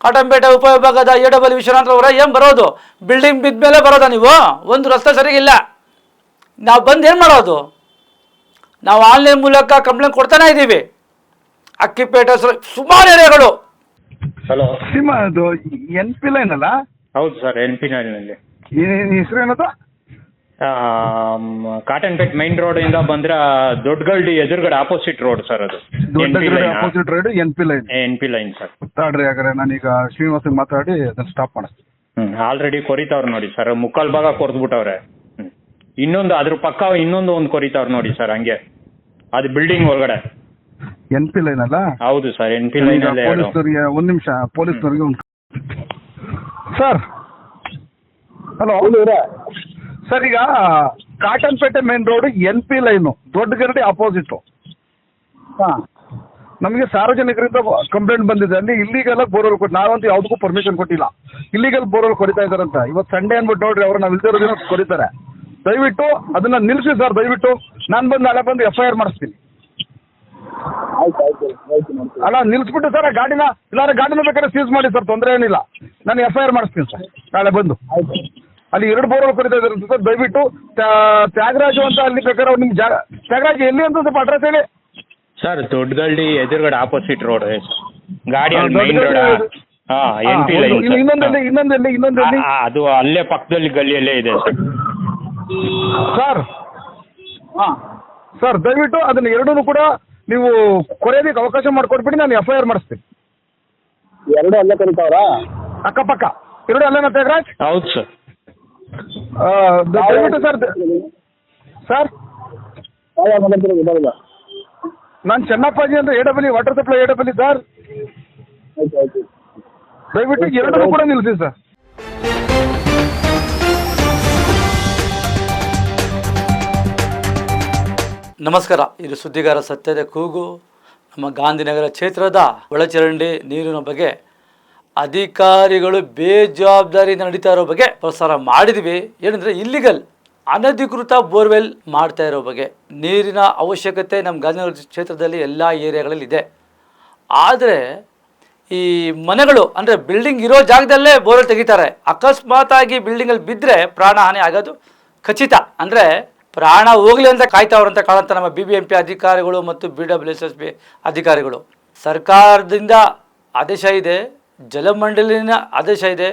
ಕಾಟಂಪೇಟೆ ಉಪವಿಭಾಗದ A double Vishwanath ಅವರ ಏನು ಬರೋದು? ಬಿಲ್ಡಿಂಗ್ ಬಿದ್ದ ಮೇಲೆ ಬರೋದಾ ನೀವು? ಒಂದು ರಸ್ತೆ ಸರಿಗಿಲ್ಲ. ನಾವು ಬಂದು ಏನು ಮಾಡೋದು? ನಾವು ಆನ್ಲೈನ್ ಮೂಲಕ ಕಂಪ್ಲೇಂಟ್ ಕೊಡ್ತಾನೆ ಇದ್ದೀವಿ ಅಕ್ಕಿಪೇಟೆ ಸು- ಸುಮಾರು ಏರಿಯಾಗಳು. ಹಲೋ ಸಿಮ ಅದು ಎನ್ ಪಿ ಲೈನ್ ಅಲ್ಲ? ಹೌದು ಸರ್ ಎನ್ ಪಿ ಲೈನ್ ಹೆಸರು ಏನದು? ಕಾಟನ್ಪೇಟ್ ಮೈನ್ ರೋಡ್ ಇಂದ ಬಂದ್ರೆ ದೊಡ್ಡಗಳ್ಳಿ ಎದುರುಗಡೆ ಆಪೋಸಿಟ್ ರೋಡ್ ಸರ್ ಅದು. ದೊಡ್ಡ opposite road N P line N P line sir ತಾಡ್ರಿ ಹಾಗಾದ್ರೆ ನಾನೀಗ ಶ್ರೀನಿವಾಸನ್ ಮಾತಾಡಿ ಅದನ್ನ ಸ್ಟಾಪ್ ಮಾಡಿಸ್ತೀನಿ ಹ್ಮ್ ಆಲ್ರೆಡಿ ಕೊರಿತಾವ್ರು ನೋಡಿ ಸರ್ ಮುಕ್ಕಾಲ್ ಭಾಗ ಕೊರ್ದ್ಬಿಟ್ಟವ್ರೆ. ಇನ್ನೊಂದು ಅದ್ರ ಪಕ್ಕ ಇನ್ನೊಂದು ಒಂದು ಕೊರಿತಾವ್ರು ನೋಡಿ ಸರ್ ಹಂಗೆ. ಅದು ಬಿಲ್ಡಿಂಗ್ ಒಳಗಡೆ. ಎನ್ ಪಿ ಲೈನ್ ಅಲ್ಲ? ಹೌದು ಸರ್ ಎನ್ ಪಿ ಲೈನ್ ಪೊಲೀಸ್ನವ್ರಿಗೆ ಒಂದ್ ನಿಮಿಷ ಪೊಲೀಸ್ನವ್ರಿಗೆ ಒಂದು ಸರ್ ಹಲೋ ಸರ್ ಈಗ Cottonpet main road N P line ದೊಡ್ಡ ಗರಡಿ ಅಪೋಸಿಟ್ ಹಾಂ. ನಮಗೆ ಸಾರ್ವಜನಿಕರಿಂದ ಕಂಪ್ಲೇಂಟ್ ಬಂದಿದೆ. ಅಲ್ಲಿ ಇಲ್ಲಿಗೆಲ್ಲ ಬೋರ್ವೆಲ್ ಕೊಟ್ಟು ನಾವಂತೂ ಯಾವುದಕ್ಕೂ ಪರ್ಮಿಷನ್ ಕೊಟ್ಟಿಲ್ಲ. ಇಲ್ಲಿಗಲ್ ಬೋರ್ವೆಲ್ ಕೊಡಿತಾ ಇದಾರಂತ ಇವತ್ತು ಸಂಡೇ ಅಂದ್ಬಿಟ್ಟು ನೋಡ್ರಿ ಅವ್ರು ನಾವು ಇಲ್ದಿರೋ ದಿನ ಕೊಡಿತಾರೆ ದಯವಿಟ್ಟು ಅದನ್ನ ನಿಲ್ಲಿಸಿ ಸರ್ ದಯವಿಟ್ಟು. ನಾನು ಬಂದು ನಾಳೆ ಬಂದು ಎಫ್ ಐ ಆರ್ ಮಾಡಿಸ್ತೀನಿ. ಅಲ್ಲ ನಿಲ್ಸ್ಬಿಟ್ಟು ಸರ್ ಆ ಗಾಡಿನ ಇಲ್ಲಾಂದ್ರೆ ಗಾಡಿನ ಬೇಕಾದ್ರೆ ಸೀಸ್ ಮಾಡಿ ಸರ್ ತೊಂದರೆ ಏನಿಲ್ಲ. ನಾನು ಎಫ್ ಐ ಆರ್ ಮಾಡಿಸ್ತೀನಿ ಸರ್ ನಾಳೆ ಬಂದು. ಅಲ್ಲಿ ಎರಡು ಬೋರ್ವೆಲ್ ಕೊರಿತಾ ಇದ್ದಾರೆ ಸರ್ ದಯವಿಟ್ಟು ತ್ಯಾ- ತ್ಯಾಗರಾಜು ಅಂತ ಅಲ್ಲಿ ಬೇಕಾದ್ರೆ ನಿಮ್ಮ ಜಾಗ ತ್ಯಾಗರಾಜು ಎಲ್ಲಿ ಅಂತ ಸ್ವಲ್ಪ ಅಡ್ರೆಸ್ ಹೇಳಿ. ಸರ್ ದೊಡ್ಡಗಳ್ಳಿ ಎದುರುಗಡೆ ಆಪೋಸಿಟ್ ರೋಡ್ ಗಾಡಿ ಹಾ, ಅಲ್ಲಿ ಮೈನ್ ರೋಡ್ ದೊಡ್ಡಗಳ್ಳಿ ಹಾ ಹಾ, ಎನ್ ಪಿ ಒಂದು- ಲೈನ್ ಇನ್ನು ಇನ್ನೊಂದೆಲ್ಲಿ ಇನ್ನೊಂದೆಲ್ಲಿ ಇನ್ನೊಂದೆಲ್ಲಿ. ಅದು ಅಲ್ಲೇ ಪಕ್ಕದಲ್ಲಿ ಗಲ್ಲಿಯಲ್ಲೇ ಇದೆ ಸರ್. ಸರ್ ಹಾಂ. ಸರ್ ದಯವಿಟ್ಟು ಅದನ್ನ ಎರಡೂ ಕೂಡ ನೀವು ಕೊರೆಯೋದಕ್ಕೆ ಅವಕಾಶ ಮಾಡಿಕೊಟ್ಬಿಟ್ಟು ನಾನು ಎಫ್ ಐ ಆರ್ ಮಾಡಿಸ್ತೀನಿ. ಎರಡು ಅಲ್ಲೇ ಕರೀತಾವ್ರಾ? ಅಕ್ಕಪಕ್ಕ. ಎರಡು ಅಲ್ಲೇನ ತ್ಯಾಗರಾಜ್? ಹೌದು ಸರ್. ದಯವಿಟ್ಟು ಸರ್ ಸರ್. ನಾನು ಚೆನ್ನಪ್ಪಾಜಿ ಅಂತ A W water supply A W sir. ಆಯ್ತು ಆಯ್ತು. ದಯವಿಟ್ಟು ಎರಡನ್ನೂ ಕೂಡ ನಿಲ್ಲಿಸಿ ಸರ್. ನಮಸ್ಕಾರ ಇದು ಸುದ್ದಿಗಾರ ಸತ್ಯದ ಕೂಗು. ನಮ್ಮ ಗಾಂಧಿನಗರ ಕ್ಷೇತ್ರದ ಒಳಚರಂಡಿ ನೀರಿನ ಬಗ್ಗೆ ಅಧಿಕಾರಿಗಳು ಬೇಜವಾಬ್ದಾರಿ ನಡೀತಾ ಇರೋ ಬಗ್ಗೆ ಪ್ರಸಾರ ಮಾಡಿದ್ವಿ. ಏನಂದರೆ ಇಲ್ಲಿಗಲ್ ಅನಧಿಕೃತ ಬೋರ್ವೆಲ್ ಮಾಡ್ತಾ ಇರೋ ಬಗ್ಗೆ. ನೀರಿನ ಅವಶ್ಯಕತೆ ನಮ್ಮ ಗಾಂಧಿನಗರ ಕ್ಷೇತ್ರದಲ್ಲಿ ಎಲ್ಲ ಏರಿಯಾಗಳಲ್ಲಿ ಇದೆ. ಆದರೆ, ಈ ಮನೆಗಳು, ಅಂದರೆ ಬಿಲ್ಡಿಂಗ್ ಇರೋ ಜಾಗದಲ್ಲೇ ಬೋರ್ವೆಲ್ ತೆಗಿತಾರೆ. ಅಕಸ್ಮಾತಾಗಿ ಬಿಲ್ಡಿಂಗಲ್ಲಿ ಬಿದ್ದರೆ ಪ್ರಾಣ ಹಾನಿ ಆಗೋದು ಖಚಿತ. ಅಂದರೆ, ಪ್ರಾಣ ಹೋಗಲಿ ಅಂತ ಕಾಯ್ತಾವ್ರಂತ ಕಾಣುತ್ತೆ ನಮ್ಮ ಬಿ ಬಿ ಎಂ ಅಧಿಕಾರಿಗಳು ಮತ್ತು ಬಿ ಡಬ್ಲ್ಯೂ ಎಸ್ ಬಿ ಅಧಿಕಾರಿಗಳು. ಸರ್ಕಾರದಿಂದ ಆದೇಶ ಇದೆ. ಜಲಮಂಡಲಿನ ಆದೇಶ ಇದೆ,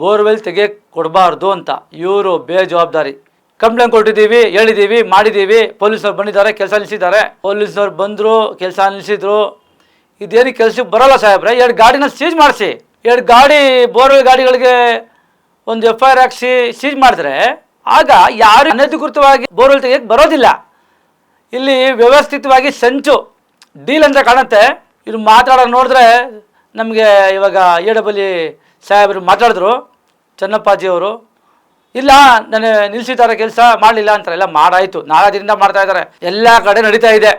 ಬೋರ್ವೆಲ್ ತೆಗೆ ಕೊಡಬಾರ್ದು ಅಂತ. ಇವರು ಬೇಜವಾಬ್ದಾರಿ. ಕಂಪ್ಲೇಂಟ್ ಕೊಟ್ಟಿದ್ದೀವಿ, ಹೇಳಿದ್ದೀವಿ, ಮಾಡಿದ್ದೀವಿ, ಪೊಲೀಸ್ನವ್ರು ಬಂದಿದ್ದಾರೆ, ಕೆಲಸ ನಿಲ್ಲಿಸಿದ್ದಾರೆ. ಪೊಲೀಸ್ನವ್ರು ಬಂದರು, ಕೆಲಸ ನಿಲ್ಲಿಸಿದ್ರು. ಇದೇನು ಕೆಲಸಕ್ಕೆ ಬರೋಲ್ಲ ಸಾಹೇಬ್ರೆ, ಎರಡು ಗಾಡಿನ ಸೀಜ್ ಮಾಡಿಸಿ. ಎರಡು ಗಾಡಿ, ಬೋರ್ವೆಲ್ ಗಾಡಿಗಳಿಗೆ ಒಂದು ಎಫ್ ಐ ಆರ್ ಹಾಕ್ಸಿ ಸೀಜ್ ಮಾಡಿದ್ರೆ, ಆಗ ಯಾರು ಅನಧಿಕೃತವಾಗಿ ಬೋರ್ವೆಲ್ ತೆಗೆಯೋಕ್ಕೆ ಬರೋದಿಲ್ಲ. ಇಲ್ಲಿ ವ್ಯವಸ್ಥಿತವಾಗಿ ಸಂಚು ಡೀಲ್ ಅಂತ ಕಾಣುತ್ತೆ. ಇಲ್ಲಿ ಮಾತಾಡೋ ನೋಡಿದ್ರೆ ನಮಗೆ ಇವಾಗ ಎ ಡಬ್ಲಿ ಸಾಹೇಬರು ಮಾತಾಡಿದ್ರು, ಚನ್ನಪ್ಪಾಜಿಯವರು, ಇಲ್ಲ, ನಾನು ನಿಲ್ಲಿಸಿದ್ದಾರೆ ಕೆಲಸ ಮಾಡಲಿಲ್ಲ ಅಂತಾರೆ ಎಲ್ಲ ಮಾಡಾಯಿತು. ದಿನದಿಂದ ಮಾಡ್ತಾ ಇದ್ದಾರೆ. ಎಲ್ಲ ಕಡೆ ನಡೀತಾ ಇದೆ.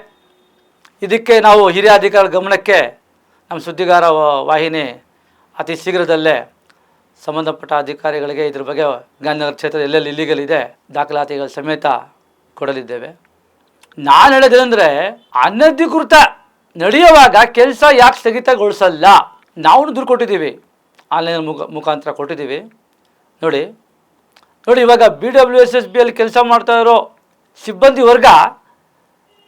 ಇದಕ್ಕೆ ನಾವು ಹಿರಿಯ ಅಧಿಕಾರಿಗಳ ಗಮನಕ್ಕೆ ನಮ್ಮ ಸುದ್ದಿಗಾರ ವಾಹಿನಿ ಅತಿ ಶೀಘ್ರದಲ್ಲೇ ಸಂಬಂಧಪಟ್ಟ ಅಧಿಕಾರಿಗಳಿಗೆ ಇದ್ರ ಬಗ್ಗೆ ಗಾಂಧಿನಗರ ಕ್ಷೇತ್ರ ಎಲ್ಲೆಲ್ಲಿ ಇಲ್ಲಿಗಲ್ ಇದೆ, ದಾಖಲಾತಿಗಳ ಸಮೇತ ಕೊಡಲಿದ್ದೇವೆ. ನಾನು ಹೇಳೋದೇನೆಂದರೆ ಅನಧಿಕೃತ ನಡೆಯುವಾಗ ಕೆಲಸ ಯಾಕೆ ಸ್ಥಗಿತಗೊಳಿಸಲ್ಲ? ನಾವು ದುಡ್ಡು ಕೊಟ್ಟಿದ್ದೀವಿ. ಆನ್ಲೈನ್ ಮುಖ ಮುಖಾಂತರ ಕೊಟ್ಟಿದ್ದೀವಿ. ನೋಡಿ ನೋಡಿ, ಇವಾಗ B W S S B ಅಲ್ಲಿ ಕೆಲಸ ಮಾಡ್ತಾ ಇರೋ ಸಿಬ್ಬಂದಿ ವರ್ಗ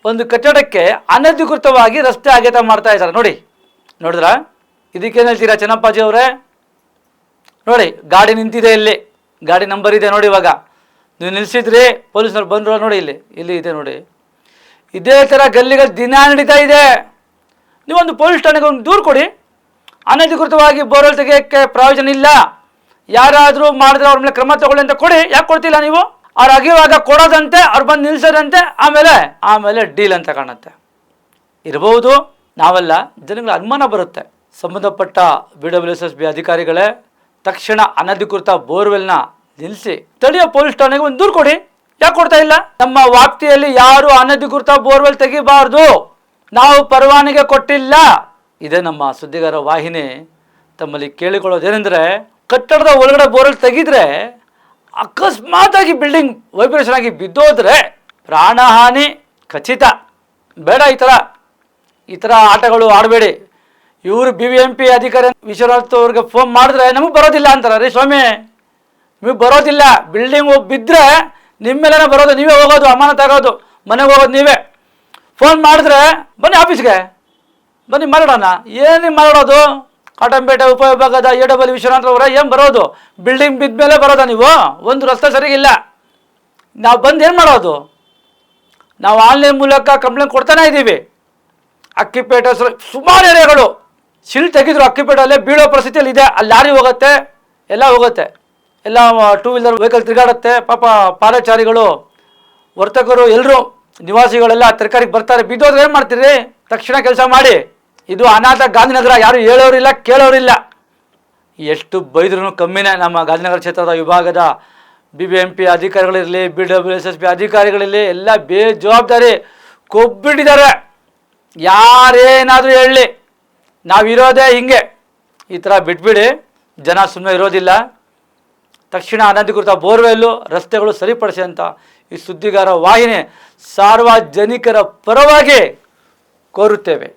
ಒಂದು ಕಟ್ಟಡಕ್ಕೆ ಅನಧಿಕೃತವಾಗಿ ರಸ್ತೆ ಆಗೇತ ಮಾಡ್ತಾ ಇದ್ದಾರೆ. ನೋಡಿ, ನೋಡಿದ್ರ? ಇದಕ್ಕೇನು ಹೇಳ್ತೀರಾ ಚೆನ್ನಪ್ಪಾಜಿ ಅವರೇ? ನೋಡಿ, ಗಾಡಿ ನಿಂತಿದೆ ಇಲ್ಲಿ. ಗಾಡಿ ನಂಬರ್ ಇದೆ ನೋಡಿ ಇವಾಗ. ನೀವು ನಿಲ್ಲಿಸಿದ್ರಿ ಪೊಲೀಸ್ನವ್ರು ಬಂದ್ರು ನೋಡಿ ಇಲ್ಲಿ. ಇಲ್ಲಿ ಇದೆ ನೋಡಿ. ಇದೇ ಥರ ಗಲ್ಲಿಗಳು ದಿನ ನಡೀತಾ ಇದೆ. ನೀವೊಂದು ಪೊಲೀಸ್ ಠಾಣೆಗೆ ಒಂದು ದೂರು ಕೊಡಿ. ಅನಧಿಕೃತವಾಗಿ ಬೋರ್ವೆಲ್ ತೆಗೆಯೋಕ್ಕೆ ಪ್ರಯೋಜನ ಇಲ್ಲ. ಯಾರಾದರೂ ಮಾಡಿದ್ರೆ ಅವ್ರ ಮೇಲೆ ಕ್ರಮ ತಗೊಳ್ಳಿ ಅಂತ ಕೊಡಿ. ಯಾಕೆ ಕೊಡ್ತಿಲ್ಲ ನೀವು? ಅವ್ರು ಅಗಿಯುವಾಗ ಕೊಡೋದಂತೆ, ಅವ್ರು ಬಂದು ನಿಲ್ಸೋದಂತೆ, ಆಮೇಲೆ ಆಮೇಲೆ ಡೀಲ್ ಅಂತ ಕಾಣುತ್ತೆ. ಇರಬಹುದು ನಾವೆಲ್ಲ, ಜನಗಳ ಅನುಮಾನ ಬರುತ್ತೆ. ಸಂಬಂಧಪಟ್ಟ ಬಿ ಡಬ್ಲ್ಯೂ ಎಸ್ ಬಿ ಅಧಿಕಾರಿಗಳೇ ತಕ್ಷಣ ಅನಧಿಕೃತ ಬೋರ್ವೆಲ್ನ ನಿಲ್ಲಿಸಿ ಸ್ಥಳೀಯ ಪೊಲೀಸ್ ಠಾಣೆಗೆ ಒಂದು ದೂರು ಕೊಡಿ. ಯಾಕೆ ಕೊಡ್ತಾ ಇಲ್ಲ? ನಮ್ಮ ವ್ಯಾಪ್ತಿಯಲ್ಲಿ ಯಾರು ಅನಧಿಕೃತ ಬೋರ್ವೆಲ್ ತೆಗಿಬಾರ್ದು. ನಾವು ಪರವಾನಗಿ ಕೊಟ್ಟಿಲ್ಲ. ಇದೇ ನಮ್ಮ ಸುದ್ದಿಗಾರ ವಾಹಿನಿ ತಮ್ಮಲ್ಲಿ ಕೇಳಿಕೊಳ್ಳೋದೇನೆಂದರೆ, ಕಟ್ಟಡದ ಒಳಗಡೆ ಬೋರ್ವೆಲ್ ತೆಗೆದ್ರೆ ಅಕಸ್ಮಾತಾಗಿ ಬಿಲ್ಡಿಂಗ್ ವೈಬ್ರೇಷನ್ ಆಗಿ ಬಿದ್ದೋದ್ರೆ ಪ್ರಾಣಹಾನಿ ಖಚಿತ. ಬೇಡ ಈ ಥರ. ಈ ಥರ ಆಟಗಳು ಆಡಬೇಡಿ. ಇವರು ಬಿ ವಿ ಎಂ ಪಿ ಅಧಿಕಾರಿ ವಿಶ್ವನಾಥ್ ಅವ್ರಿಗೆ ಫೋನ್ ಮಾಡಿದ್ರೆ ನಮಗೆ ಬರೋದಿಲ್ಲ ಅಂತಾರೆ. ರೀ ಸ್ವಾಮಿ ನೀವು ಬರೋದಿಲ್ಲ. ಬಿಲ್ಡಿಂಗ್ ಬಿದ್ದರೆ ನಿಮ್ಮ ಬರೋದು, ನೀವೇ ಹೋಗೋದು, ಅಮಾನತ್ ತಗೋದು ಮನೆಗೆ ಹೋಗೋದು ನೀವೇ. ಫೋನ್ ಮಾಡಿದ್ರೆ, ಬನ್ನಿ ಆಫೀಸ್ಗೆ ಬನ್ನಿ ಮಾಡೋಣ ಏನು ಮಾಡೋದು ಕಾಟಂಪೇಟೆ ಉಪವಿಭಾಗದ ಎ ಡಬಲ್ ವಿಶ್ವನಾಥ್ ಅವರ ಏನು ಬರೋದು? ಬಿಲ್ಡಿಂಗ್ ಬಿದ್ದ ಮೇಲೆ ಬರೋದಾ ನೀವು? ಒಂದು ರಸ್ತೆ ಸರಿಗಿಲ್ಲ ನಾವು ಬಂದು ಏನು ಮಾಡೋದು? ನಾವು ಆನ್ಲೈನ್ ಮೂಲಕ ಕಂಪ್ಲೇಂಟ್ ಕೊಡ್ತಾನೆ ಇದ್ದೀವಿ ಅಕ್ಕಿಪೇಟೆ ಸುಮಾರು ಏರಿಯಾಗಳು. ಸಿಲ್ ತೆಗೆದ್ರು ಅಕ್ಕಿಪೇಟೆಯಲ್ಲೇ, ಬೀಳೋ ಪರಿಸ್ಥಿತಿಯಲ್ಲಿ ಇದೆ. ಅಲ್ಲಿ ಲಾರಿ ಹೋಗುತ್ತೆ, ಎಲ್ಲ ಹೋಗುತ್ತೆ. ಎಲ್ಲ ಟೂ ವೀಲರ್ ವೆಹಿಕಲ್ ತಿರುಗಾಡುತ್ತೆ. ಪಾಪ ಪಾದಚಾರಿಗಳು, ವರ್ತಕರು ಎಲ್ಲರೂ ನಿವಾಸಿಗಳೆಲ್ಲ ತರಕಾರಿಗೆ ಬರ್ತಾರೆ, ಬಿದ್ದೋದ್ರೆ ಏನು ಮಾಡ್ತೀರಿ? ತಕ್ಷಣ ಕೆಲಸ ಮಾಡಿ. ಇದು ಅನಾಥ ಗಾಂಧಿನಗರ, ಯಾರು ಹೇಳೋರಿಲ್ಲ, ಕೇಳೋರಿಲ್ಲ. ಎಷ್ಟು ಬೈದ್ರೂ ಕಮ್ಮಿನೇ ನಮ್ಮ ಗಾಂಧಿನಗರ ಕ್ಷೇತ್ರದ ವಿಭಾಗದ B B M P ಅಧಿಕಾರಿಗಳಿರಲಿ B W S S P ಅಧಿಕಾರಿಗಳಿರಲಿ, ಎಲ್ಲ ಬೇಜವಾಬ್ದಾರಿ ಕೊಬ್ಬಿಟ್ಟಿದ್ದಾರೆ. ಯಾರೇನಾದರೂ ಹೇಳಲಿ ನಾವಿರೋದೇ ಹಿಂಗೆ. ಈ ಥರ ಬಿಟ್ಬಿಡಿ, ಜನ ಸುಮ್ಮನೆ ಇರೋದಿಲ್ಲ. ತಕ್ಷಣ ಅನಧಿಕೃತ ಬೋರ್ವೆಲ್ಲು ರಸ್ತೆಗಳು ಸರಿಪಡಿಸಿ ಅಂತ ಈ ಸುದ್ದಿಗಾರ ವಾಹಿನಿ ಸಾರ್ವಜನಿಕರ ಪರವಾಗಿ ಕೋರುತ್ತೇವೆ.